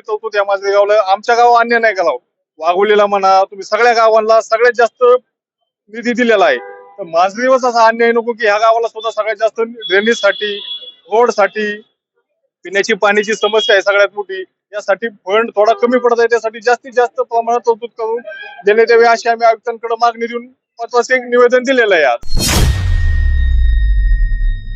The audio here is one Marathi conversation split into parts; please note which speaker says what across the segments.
Speaker 1: चौथूत या माझ्या गावला आमच्या गाव अन्य नाही करावं. वाघोलीला म्हणा तुम्ही सगळ्या गावांना सगळ्यात जास्त निधी दिलेला आहे. तर माझरीवरच असा अन्याय नको की ह्या गावाला सुद्धा सगळ्यात जास्त ड्रेनेज रोडसाठी साठी पिण्याची पाण्याची समस्या आहे सगळ्यात मोठी. यासाठी फंड थोडा कमी पडत आहे त्यासाठी जास्तीत जास्त प्रमाणात तरतूद करून देण्यात यावी अशी आम्ही आयुक्तांकडे मागणी देऊन महत्त्वाचे एक निवेदन दिलेलं आहे आज.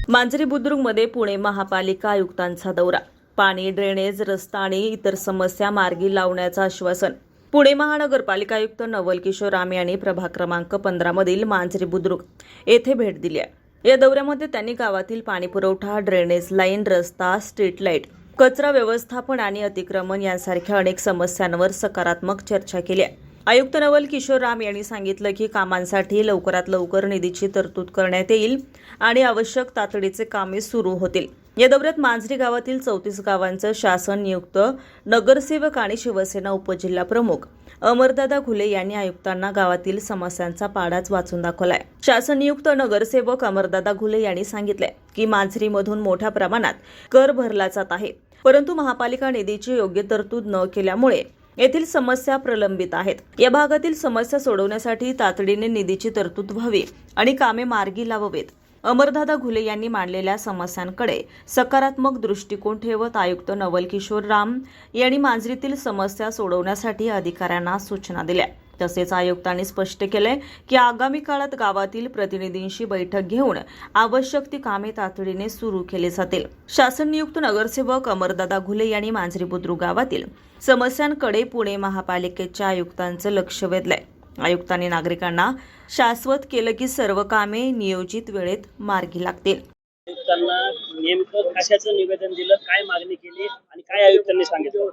Speaker 2: मांजरी बुद्रुकमध्ये पुणे महापालिका आयुक्तांचा दौरा. पाणी ड्रेनेज रस्ता आणि इतर समस्या मार्गी लावण्याचं आश्वासन. पुणे महानगरपालिका आयुक्त नवल किशोर राम यांनी प्रभाग क्रमांक पंधरामधील मांजरी बुद्रुक येथे भेट दिली आहे. या दौऱ्यामध्ये त्यांनी गावातील पाणीपुरवठा ड्रेनेज लाईन रस्ता स्ट्रीट लाइट कचरा व्यवस्थापन आणि अतिक्रमण यांसारख्या अनेक समस्यांवर सकारात्मक चर्चा केली आहे. आयुक्त नवल किशोर राम यांनी सांगितलं की कामांसाठी लवकरात लवकर निधीची तरतूद करण्यात येईल आणि आवश्यक तातडीचे कामे सुरू होतील. या दौऱ्यात मांजरी गावातील चौतीस गावांचं शासन नियुक्त नगरसेवक आणि शिवसेना उपजिल्हा प्रमुख अमरदादा घुले यांनी आयुक्तांना गावातील समस्यांचा पाडाच वाचून दाखवलाय. शासन नियुक्त नगरसेवक अमरदादा घुले यांनी सांगितले की मांजरीमधून मोठ्या प्रमाणात कर भरला जात आहे. परंतु महापालिका निधीची योग्य तरतूद न केल्यामुळे येथील समस्या प्रलंबित आहेत. या भागातील समस्या सोडवण्यासाठी तातडीने निधीची तरतूद व्हावी आणि कामे मार्गी लावावेत. अमरदादा घुले यांनी मांडलेल्या समस्यांकडे सकारात्मक दृष्टिकोन ठेवत आयुक्त नवल किशोर राम यांनी मांजरीतील समस्या सोडवण्यासाठी अधिकाऱ्यांना सूचना दिल्या. तसेच आयुक्तांनी स्पष्ट केले की आगामी काळात गावातील प्रतिनिधींशी बैठक घेऊन आवश्यक ती कामे तातडीने सुरू केली जातील. शासन नियुक्त नगरसेवक अमरदादा घुले यांनी मांजरी बुद्रुक गावातील समस्यांकडे पुणे महापालिकेच्या आयुक्तांचं लक्ष वेधलंय. आयुक्तांनी नागरिकांना शाश्वत केलं की सर्व कामे नियोजित वेळेत मार्गी लागतील.
Speaker 3: आयुक्तांना नेमकं कशाचं निवेदन दिलं काय मागणी केली आणि काय आयुक्तांनी सांगितलं?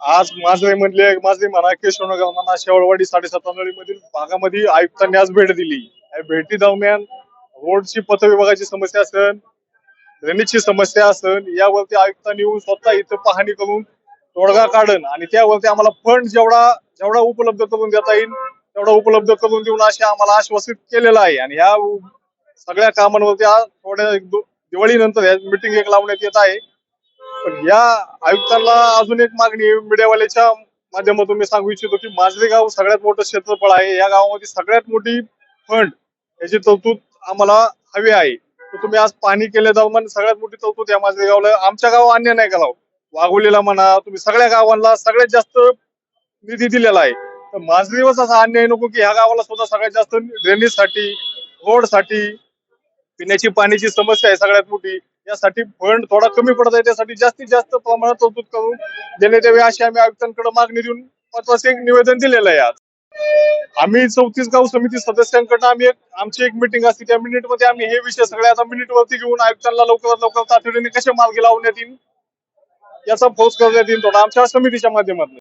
Speaker 1: आज माझे म्हणले माझे म्हणा केशवनगर म्हणा शेवळवाडी साडेसात मधील भागामध्ये आयुक्तांनी आज भेट दिली. या भेटी दरम्यान रोडची पथ विभागाची समस्या असेल ड्रेनेजची समस्या असेल यावरती आयुक्तांनी येऊन स्वतः इथं पाहणी करून तोडगा काढन आणि त्यावरती आम्हाला फंड जेवढा जेवढा उपलब्ध करून देता येईल तेवढा उपलब्ध करून देऊन असे आम्हाला आश्वासित केलेलं आहे. आणि या सगळ्या कामांवरती थोड्या दिवाळीनंतर दो- मिटिंग एक लावण्यात येत आहे. पण या आयुक्तांना अजून एक मागणी मीडियावाल्याच्या माध्यमातून मी सांगू इच्छितो की माजरी गाव सगळ्यात मोठं क्षेत्रफळ आहे. या गावामध्ये सगळ्यात मोठी फंड याची तरतूद आम्हाला हवी आहे. तर तुम्ही आज पाणी केल्या दरम्यान सगळ्यात मोठी तरतूद या माजरी गावला. आमच्या गाव अन्य नाही करावं वाघोलीला म्हणा तुम्ही सगळ्या गावांना सगळ्यात जास्त निधी दिलेला आहे. तर माजरीवरच असा अन्याय नको की ह्या गावाला सुद्धा सगळ्यात जास्त ड्रेनेजसाठी रोडसाठी पिण्याची पाण्याची समस्या आहे सगळ्यात मोठी. यासाठी फंड थोडा कमी पडत आहे त्यासाठी जास्तीत जास्त प्रमाणात तरतूद करून देण्यात यावी अशी आम्ही आयुक्तांकडे मागणी देऊन महत्त्वाचे एक निवेदन दिलेलं आहे आज. आम्ही चौतीस गाव समिती सदस्यांकडनं आम्ही एक आमची एक मिटिंग असते त्या मिनिटमध्ये आम्ही हे विषय सगळे आता मिनिट वरती घेऊन आयुक्तांना लवकरात लवकर तातडीने कसे मार्गी लावण्यात येईल याचा फोर्स करण्यात येईल थोडा आमच्या समितीच्या माध्यमातून.